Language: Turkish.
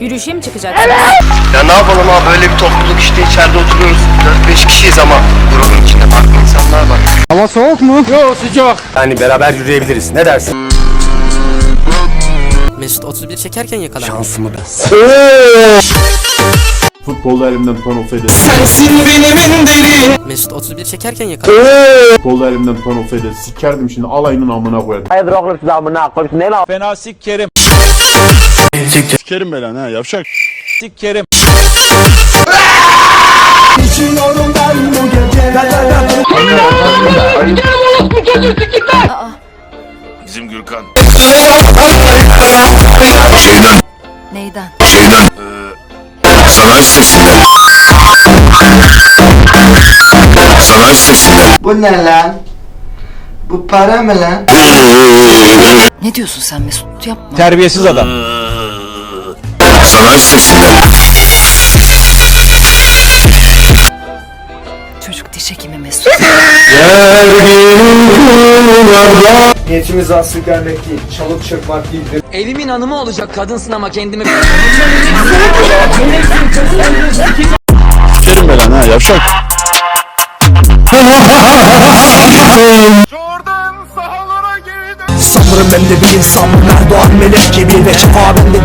Yürüyüşe mi çıkacaksın? Ya ne yapalım abi böyle bir topluluk işte içeride oturuyoruz. 4-5 kişiyiz ama grubun içinde farklı insanlar var. Hava soğuk mu? Yok sıcak. Yani beraber yürüyebiliriz. Ne dersin? Mesut 31 çekerken yakalandı. Şansımı ben. Futbolu elimden tutan olsaydı, Mesut 31 çekerken yakalandı. futbolu elimden tutan olsaydı sikerdim şimdi alayının amına koyardım. Fena sikerim. Sikerim belanı ha yavşak. Sikerim. Bizim Gürkan. Neyden? Sanayi sitesinde. Sanayi sitesinde. Bu ne lan? Bu para mı lan? Ne diyorsun sen Mesut? Yapma. Terbiyesiz adam. Çocuk diş hekimi Mesut. Niyetimiz aslı gelmek değil, çalıp çırpmak değildir. Evimin hanımı olacak kadınsın ama kendimi... Sikerim belanı ha yavşak. Sanırım ben de bir insanım Erdoğan melek gibi ve şifa bende